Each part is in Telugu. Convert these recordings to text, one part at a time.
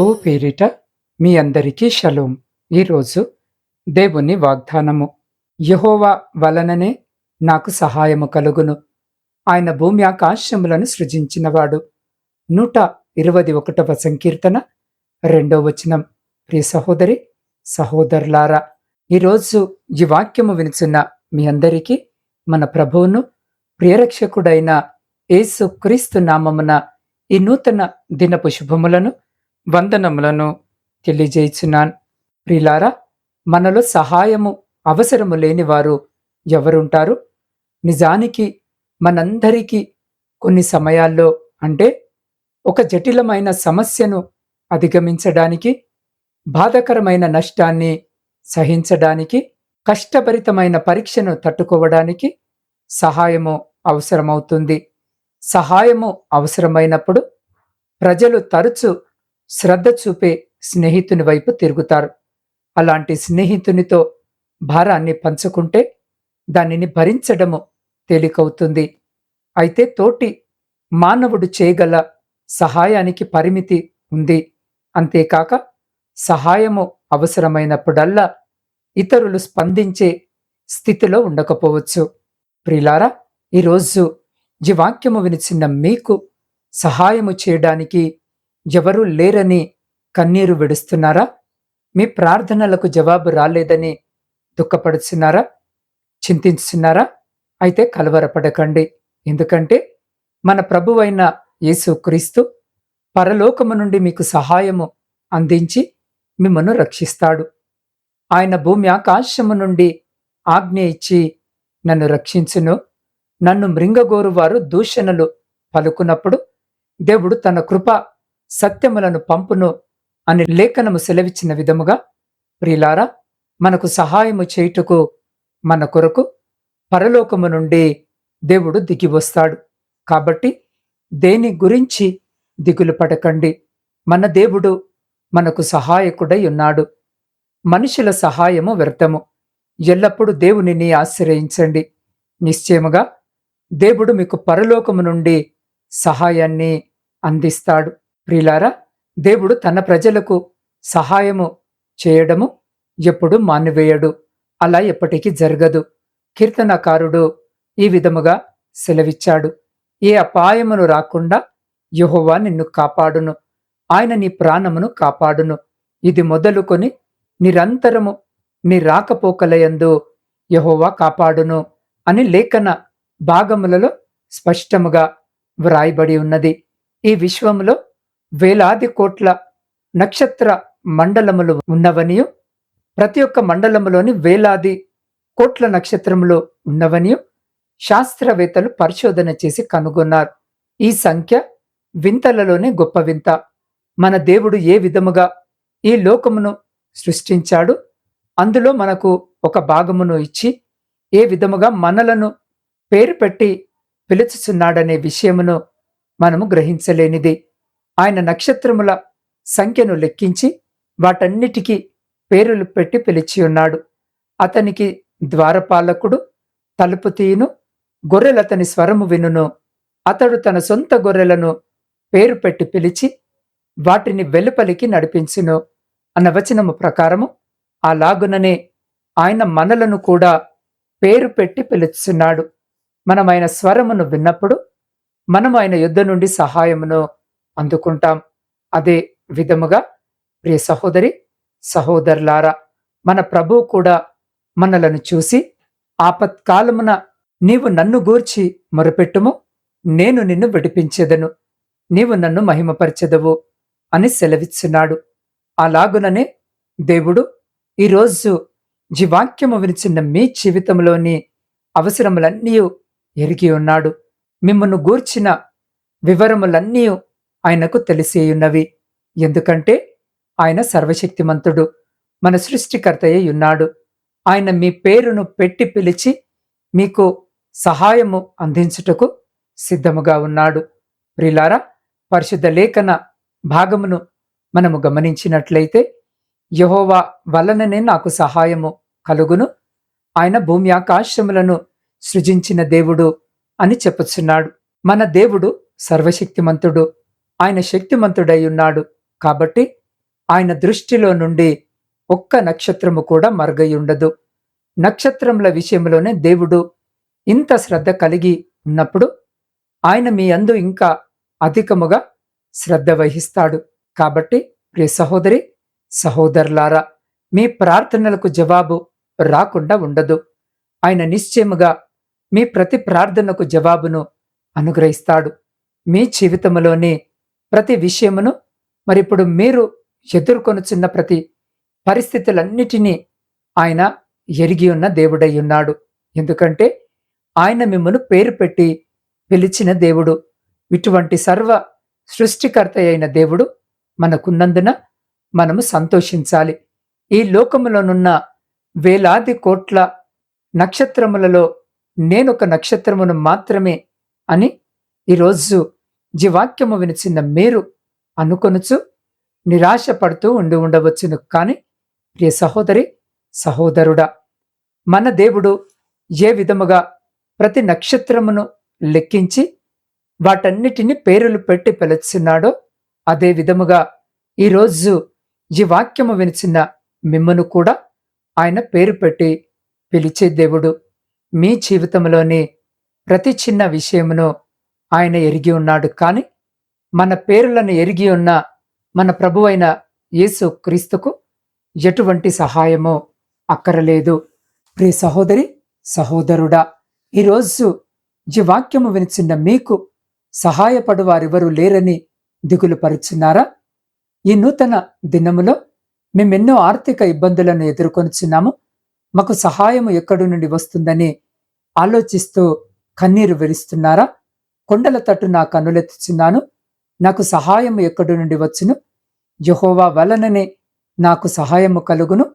ప్రభువు పేరిట మీ అందరికీ షలోం. ఈరోజు దేవుని వాగ్దానము. యహోవా వలననే నాకు సహాయము కలుగును. ఆయన భూమి ఆకాశములను సృజించినవాడు. నూట ఇరవై ఒకటవ సంకీర్తన రెండో వచనం. ప్రియ సహోదరి సహోదరులారా ఈరోజు ఈ వాక్యము వినిచున్న మీ అందరికీ మన ప్రభువును ప్రియరక్షకుడైన యేసు క్రీస్తు నామమున ఈ నూతన దినపు శుభములను వందనములను తెలియజేయుచున్నాను. ప్రిలారా మనలో సహాయము అవసరము లేని వారు ఎవరుంటారు? నిజానికి మనందరికీ కొన్ని సమయాల్లో అంటే ఒక జటిలమైన సమస్యను అధిగమించడానికి బాధకరమైన నష్టాన్ని సహించడానికి కష్టభరితమైన పరీక్షను తట్టుకోవడానికి సహాయము అవసరమవుతుంది. సహాయము అవసరమైనప్పుడు ప్రజలు తరచు శ్రద్ధ చూపే స్నేహితుని వైపు తిరుగుతారు. అలాంటి స్నేహితునితో భారాన్ని పంచుకుంటే దానిని భరించడము తేలికవుతుంది. అయితే తోటి మానవుడు చేయగల సహాయానికి పరిమితి ఉంది. అంతేకాక సహాయము అవసరమైనప్పుడల్లా ఇతరులు స్పందించే స్థితిలో ఉండకపోవచ్చు. ప్రిలారా ఈరోజు ఈ వాక్యము వినిచిన మీకు సహాయము చేయడానికి ఎవరూ లేరని కన్నీరు విడుస్తున్నారా? మీ ప్రార్థనలకు జవాబు రాలేదని దుఃఖపడుతున్నారా? చింతిస్తున్నారా? అయితే కలవరపడకండి. ఎందుకంటే మన ప్రభువైన యేసుక్రీస్తు పరలోకము నుండి మీకు సహాయము అందించి మిమ్మను రక్షిస్తాడు. ఆయన భూమి ఆకాశము నుండి ఆజ్ఞ ఇచ్చి నన్ను రక్షించును. నన్ను మృంగగోరువారు దూషణలు పలుకున్నప్పుడు దేవుడు తన కృప సత్యములను పంపును అని లేఖనము సెలవిచ్చిన విధముగా ప్రియులారా మనకు సహాయము చేయుటకు మన కొరకు పరలోకము నుండి దేవుడు దిగి వస్తాడు. కాబట్టి దేని గురించి దిగులు పడకండి. మన దేవుడు మనకు సహాయకుడై ఉన్నాడు. మనుషుల సహాయము వ్యర్థము. ఎల్లప్పుడూ దేవునిని ఆశ్రయించండి. నిశ్చయముగా దేవుడు మీకు పరలోకము నుండి సహాయాన్ని అందిస్తాడు. ప్రిలారా దేవుడు తన ప్రజలకు సహాయము చేయడము ఎప్పుడు మానివేయడు అలా ఎప్పటికీ జరగదు. కీర్తనకారుడు ఈ విధముగా సెలవిచ్చాడు ఏ అపాయమును రాకుండా యహోవా నిన్ను కాపాడును ఆయన నీ ప్రాణమును కాపాడును. ఇది మొదలుకొని నిరంతరము నీ రాకపోకలయందు యహోవా కాపాడును అని లేఖన భాగములలో స్పష్టముగా వ్రాయబడి ఉన్నది. ఈ విశ్వములో వేలాది కోట్ల నక్షత్ర మండలములు ఉన్నవనియు ప్రతి ఒక్క మండలములోని వేలాది కోట్ల నక్షత్రములు ఉన్నవనియు శాస్త్రవేత్తలు పరిశోధన చేసి కనుగొన్నారు. ఈ సంఖ్య వింతలలోనే గొప్ప వింత. మన దేవుడు ఏ విధముగా ఈ లోకమును సృష్టించాడు? అందులో మనకు ఒక భాగమును ఇచ్చి ఏ విధముగా మనలను పేరు పెట్టి పిలుచుచున్నాడనే విషయమును మనము గ్రహించలేనిది. ఆయన నక్షత్రముల సంఖ్యను లెక్కించి వాటన్నిటికీ పేరులు పెట్టి పిలిచి ఉన్నాడు. అతనికి ద్వారపాలకుడు తలుపు తీయును గొర్రెలతని స్వరము వినును. అతడు తన సొంత గొర్రెలను పేరు పెట్టి పిలిచి వాటిని వెలుపలికి నడిపించును అన్న వచనము ప్రకారము అలాగుననే ఆయన మనలను కూడా పేరు పెట్టి పిలుచున్నాడు. మనం ఆయన స్వరమును విన్నప్పుడు మనం ఆయన యుద్ధ నుండి సహాయమును అందుకుంటాం. అదే విధముగా ప్రియ సహోదరి సహోదరులారా మన ప్రభు కూడా మనలను చూసి ఆపత్కాలమున నీవు నన్ను గూర్చి మొరపెట్టుము నేను నిన్ను విడిపించెదను నీవు నన్ను మహిమపరచెదవు అని సెలవిచ్చున్నాడు. అలాగుననే దేవుడు ఈరోజు జీవాక్యము వినిచిన్న మీ జీవితంలోని అవసరములన్నీ ఎరిగి ఉన్నాడు. మిమ్మను గూర్చిన వివరములన్నీ ఆయనకు తెలిసేయున్నవి. ఎందుకంటే ఆయన సర్వశక్తిమంతుడు మన సృష్టికర్తయ్య ఉన్నాడు ఆయన మీ పేరును పెట్టి పిలిచి మీకు సహాయము అందించుటకు సిద్ధముగా ఉన్నాడు. ప్రిలారా పరిశుద్ధ లేఖన భాగమును మనము గమనించినట్లయితే యహోవా వలననే నాకు సహాయము కలుగును. ఆయన భూమి ఆకాశములను సృజించిన దేవుడు అని చెప్పుచున్నాడు. మన దేవుడు సర్వశక్తిమంతుడు. ఆయన శక్తిమంతుడై ఉన్నాడు. కాబట్టి ఆయన దృష్టిలో నుండి ఒక్క నక్షత్రము కూడా మరుగయుండదు నక్షత్రముల విషయంలోనే దేవుడు ఇంత శ్రద్ధ కలిగి ఉన్నప్పుడు ఆయన మీ అందు ఇంకా అధికముగా శ్రద్ధ వహిస్తాడు. కాబట్టి ప్రియ సహోదరి సహోదరులారా మీ ప్రార్థనలకు జవాబు రాకుండా ఉండదు. ఆయన నిశ్చయముగా మీ ప్రతి ప్రార్థనకు జవాబును అనుగ్రహిస్తాడు. మీ జీవితంలోని ప్రతి విషయమును మరిప్పుడు మీరు ఎదుర్కొనుచున్న ప్రతి పరిస్థితులన్నిటినీ ఆయన ఎరిగి ఉన్న దేవుడై ఉన్నాడు. ఎందుకంటే ఆయన మిమ్మను పేరు పెట్టి పిలిచిన దేవుడు ఇటువంటి సర్వ సృష్టికర్త అయిన దేవుడు మనకున్నందున మనము సంతోషించాలి. ఈ లోకములోనున్న వేలాది కోట్ల నక్షత్రములలో నేనొక నక్షత్రమును మాత్రమే అని ఈరోజు జీవాక్యము వినిచిన మీరు అనుకొనుచు నిరాశపడుతూ ఉండి ఉండవచ్చును. కానీ ప్రియ సహోదరి సహోదరుడా మన దేవుడు ఏ విధముగా ప్రతి నక్షత్రమును లెక్కించి వాటన్నిటిని పేరులు పెట్టి పిలుచున్నాడో అదే విధముగా ఈరోజు ఈ వాక్యము వినిచిన మిమ్మను కూడా ఆయన పేరు పెట్టి పిలిచే దేవుడు. మీ జీవితంలోని ప్రతి చిన్న విషయమును ఆయన ఎరిగి ఉన్నాడు. కానీ మన పేర్లను ఎరిగి ఉన్న మన ప్రభు అయిన యేసు క్రీస్తుకు ఎటువంటి సహాయమో అక్కరలేదు. ప్రియ సహోదరి సహోదరుడా ఈరోజు ఈ వాక్యము వినిచిన్న మీకు సహాయపడు వారెవరూ లేరని దిగులు పరుచున్నారా ఈ నూతన దినములో మేమెన్నో ఆర్థిక ఇబ్బందులను ఎదుర్కొనిచున్నాము. మాకు సహాయము ఎక్కడి నుండి వస్తుందని ఆలోచిస్తూ కన్నీరు విరుస్తున్నారా? కొండల తట్టు నా కన్నులెత్తుచున్నాను. నాకు సహాయము ఎక్కడి నుండి వచ్చును? యహోవా వలననే నాకు సహాయము కలుగును.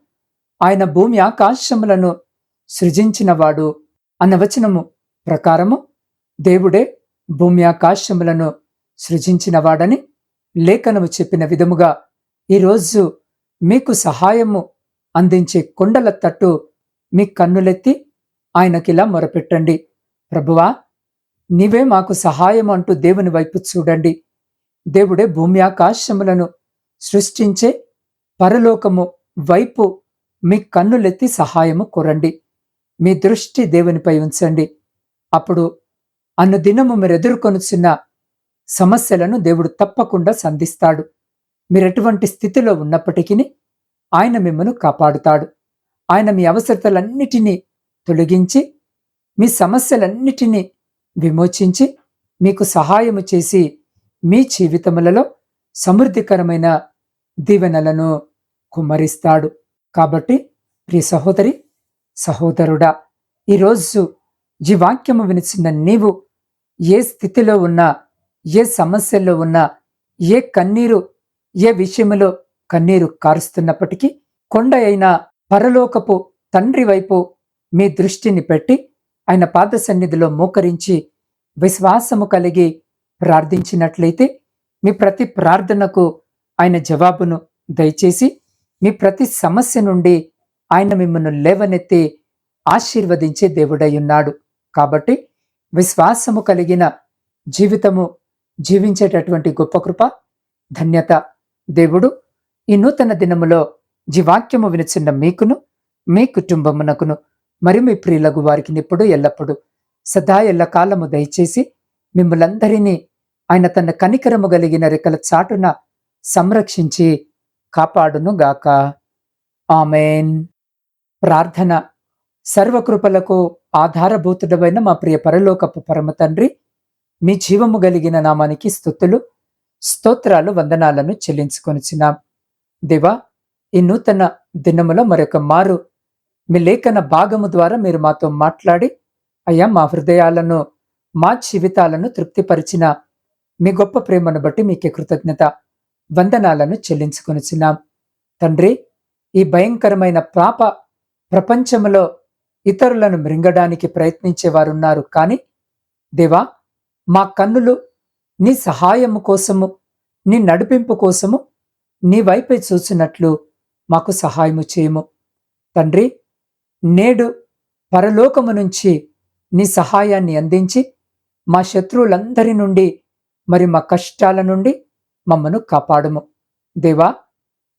ఆయన భూమి ఆకాశములను సృజించినవాడు అన్న వచనము ప్రకారము దేవుడే భూమి ఆకాశములను సృజించినవాడని లేఖనము చెప్పిన విధముగా ఈరోజు మీకు సహాయము అందించే కొండల తట్టు మీ కన్నులెత్తి ఆయనకిలా మొరపెట్టండి. ప్రభువా నీవే మాకు సహాయం అంటూ దేవుని వైపు చూడండి. దేవుడే భూమి ఆకాశములను సృష్టించే పరలోకము వైపు మీ కన్నులెత్తి సహాయము కోరండి. మీ దృష్టి దేవునిపై ఉంచండి. అప్పుడు అన్న దినము మీరు ఎదుర్కొనుచున్న సమస్యలను దేవుడు తప్పకుండా సంధిస్తాడు. మీరెటువంటి స్థితిలో ఉన్నప్పటికీ ఆయన మిమ్మను కాపాడుతాడు. ఆయన మీ అవసరతలన్నిటినీ తొలగించి మీ సమస్యలన్నిటినీ విమోచించి మీకు సహాయము చేసి మీ జీవితములలో సమృద్ధికరమైన దీవెనలను కుమ్మరిస్తాడు. కాబట్టి ప్రియ సహోదరి సహోదరుడా ఈరోజు ఈ వాక్యము వినిచిన నీవు ఏ స్థితిలో ఉన్నా ఏ సమస్యల్లో ఉన్నా ఏ కన్నీరు ఏ విషయములో కన్నీరు కారుస్తున్నప్పటికీ కొండ అయిన పరలోకపు తండ్రి వైపు మీ దృష్టిని పెట్టి ఆయన పాద సన్నిధిలో మోకరించి విశ్వాసము కలిగి ప్రార్థించినట్లయితే మీ ప్రతి ప్రార్థనకు ఆయన జవాబును దయచేసి మీ ప్రతి సమస్య నుండి ఆయన మిమ్మల్ని లేవనెత్తి ఆశీర్వదించే దేవుడై ఉన్నాడు. కాబట్టి విశ్వాసము కలిగిన జీవితము జీవించేటటువంటి గొప్ప కృప ధన్యత దేవుడు ఈ నూతన దినములో జీవాక్యము వినిచిన్న మీకును మీ కుటుంబమునకును మరి మీ ప్రియులకు వారికి నిప్పుడు ఎల్లప్పుడు సదా ఎల్లకాలము దయచేసి మిమ్మలందరినీ ఆయన తన కనికరము కలిగిన రెక్కల చాటున సంరక్షించి కాపాడును గాక. ఆమెన్. ప్రార్థన. సర్వకృపలకు ఆధారభూతుడమైన మా ప్రియ పరలోకపు పరమ తండ్రి మీ జీవము కలిగిన నామానికి స్థుతులు స్తోత్రాలు వందనాలను చెల్లించుకొనిచినాం దేవా ఈ నూతన దినములో మరొక మారు మీ లేఖన భాగము ద్వారా మీరు మాతో మాట్లాడి అయ్యా మా హృదయాలను మా జీవితాలను తృప్తిపరిచిన మీ గొప్ప ప్రేమను బట్టి మీకే కృతజ్ఞత వందనాలను చెల్లించుకొనిచున్నాం. తండ్రి ఈ భయంకరమైన పాప ప్రపంచంలో ఇతరులను మృంగడానికి ప్రయత్నించేవారున్నారు కానీ దేవా మా కన్నులు నీ సహాయము కోసము నీ నడిపింపు కోసము నీ వైపే చూసినట్లు మాకు సహాయము చేయము. తండ్రి నేడు పరలోకము నుంచి నీ సహాయాన్ని అందించి మా శత్రువులందరి నుండి మరి మా కష్టాల నుండి మమ్మను కాపాడుము. దేవా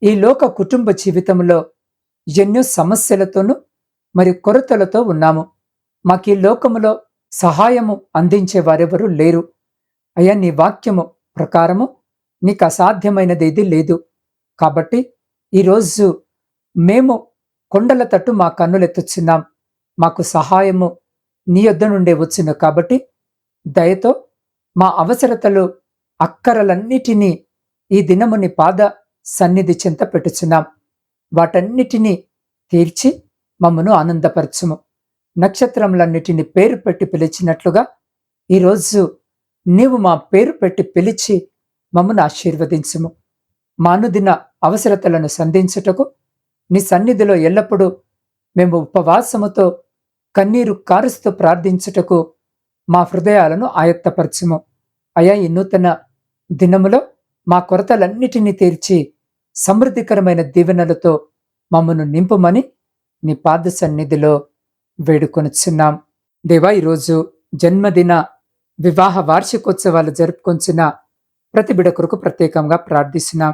ఈ లోక కుటుంబ జీవితంలో ఎన్నో సమస్యలతోనూ మరి కొరతలతో ఉన్నాము. మాకు ఈ లోకములో సహాయము అందించే వారెవరూ లేరు. అయ్యా నీ వాక్యము ప్రకారము నీకు అసాధ్యమైనది లేదు. కాబట్టి ఈరోజు మేము కొండల తట్టు మా కన్నులెత్తుచున్నాం. మాకు సహాయము నీ యొద్ద నుండే వచ్చును కాబట్టి దయతో మా అవసరతలు అక్కరలన్నిటినీ ఈ దినముని పాద సన్నిధి చెంత పెట్టుచున్నాం. వాటన్నిటినీ తీర్చి మమ్మను ఆనందపరచుము. నక్షత్రములన్నిటిని పేరు పెట్టి పిలిచినట్లుగా ఈరోజు నీవు మా పేరు పెట్టి పిలిచి మమ్మను ఆశీర్వదించుము. మానుదిన అవసరతలను సంధించుటకు నీ సన్నిధిలో ఎల్లప్పుడూ మేము ఉపవాసముతో కన్నీరు కారుస్తూ ప్రార్థించుటకు మా హృదయాలను ఆయత్తపరచము. అయా ఈ నూతన దినములో మా కొరతలన్నిటినీ తీర్చి సమృద్ధికరమైన దీవెనలతో మమ్మను నింపుమని నీ పాద సన్నిధిలో వేడుకొనుచున్నాం. దేవా ఈరోజు జన్మదిన వివాహ వార్షికోత్సవాలు జరుపుకొంచిన ప్రతి బిడ కొరకు ప్రత్యేకంగా ప్రార్థిస్తున్నాం.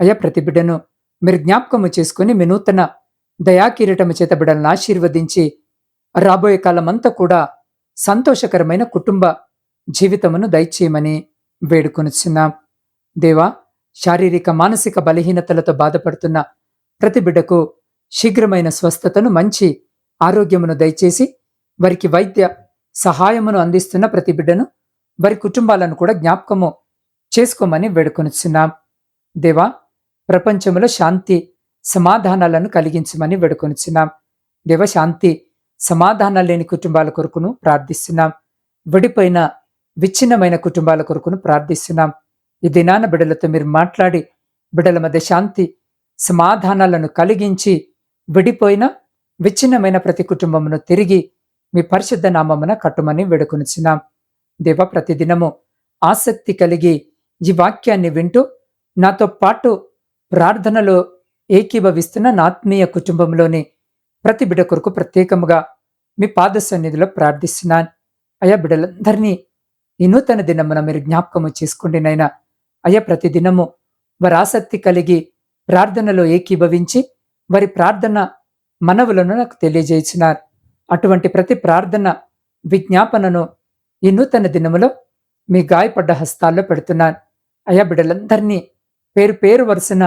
అయ్యా ప్రతి బిడ్డను మీరు జ్ఞాపకము చేసుకుని మీ నూతన దయాకిరీటము చేత బిడ్డలను ఆశీర్వదించి రాబోయే కాలమంతా కూడా సంతోషకరమైన కుటుంబ జీవితమును దయచేయమని వేడుకొనుచున్నాం. దేవా శారీరక మానసిక బలహీనతలతో బాధపడుతున్న ప్రతి బిడ్డకు శీఘ్రమైన స్వస్థతను మంచి ఆరోగ్యమును దయచేసి వారికి వైద్య సహాయమును అందిస్తున్న ప్రతి బిడ్డను వారి కుటుంబాలను కూడా జ్ఞాపకము చేసుకోమని వేడుకొనుచున్నాం. దేవా ప్రపంచంలో శాంతి సమాధానాలను కలిగించమని వేడుకొనుచున్నాం. దేవ శాంతి సమాధానాలు లేని కుటుంబాల కొరకును ప్రార్థిస్తున్నాం. విడిపోయిన విచ్ఛిన్నమైన కుటుంబాల కొరకును ప్రార్థిస్తున్నాం. ఈ దినాన బిడలతో మీరు మాట్లాడి బిడల మధ్య శాంతి సమాధానాలను కలిగించి విడిపోయిన విచ్ఛిన్నమైన ప్రతి కుటుంబమును తిరిగి మీ పరిశుద్ధ నామమున కట్టుమని వేడుకొనిచున్నాం. దేవ ప్రతిదినము ఆసక్తి కలిగి ఈ వాక్యాన్ని వింటూ నాతో పాటు ప్రార్థనలో ఏకీభవిస్తున్న నాత్మీయ కుటుంబంలోని ప్రతి బిడ కొరకు ప్రత్యేకముగా మీ పాద సన్నిధిలో ప్రార్థిస్తున్నాను. అయ్యా బిడ్డలందరినీ ఈ నూతన దినమున మీరు జ్ఞాపకము చేసుకోండి నైనా అయ్యా ప్రతి దినము వారి ఆసక్తి కలిగి ప్రార్థనలో ఏకీభవించి వారి ప్రార్థన మనవులను నాకు తెలియజేసినారు. అటువంటి ప్రతి ప్రార్థన విజ్ఞాపనను ఈ నూతన దినములో మీ గాయపడ్డ హస్తాల్లో పెడుతున్నాను. అయా బిడ్డలందరినీ పేరు పేరు వరుసన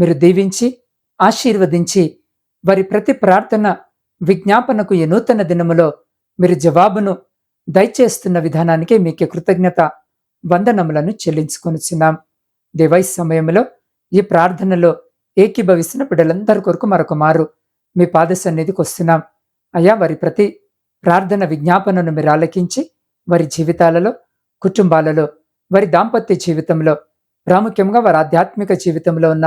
మీరు దీవించి ఆశీర్వదించి వారి ప్రతి ప్రార్థన విజ్ఞాపనకు ఈ నూతన దినములో మీరు జవాబును దయచేస్తున్న విధానానికి మీకు కృతజ్ఞత వందనములను చెల్లించుకొనిచున్నాం. దేవై సమయంలో ఈ ప్రార్థనలో ఏకీభవిస్తున్న బిడ్డలందరి కొరకు మరొక మారు మీ పాద సన్నిధికి వస్తున్నాం. అయ్యా వారి ప్రతి ప్రార్థన విజ్ఞాపనను మీరు ఆలకించి వారి జీవితాలలో కుటుంబాలలో వారి దాంపత్య జీవితంలో ప్రాముఖ్యంగా వారి ఆధ్యాత్మిక జీవితంలో ఉన్న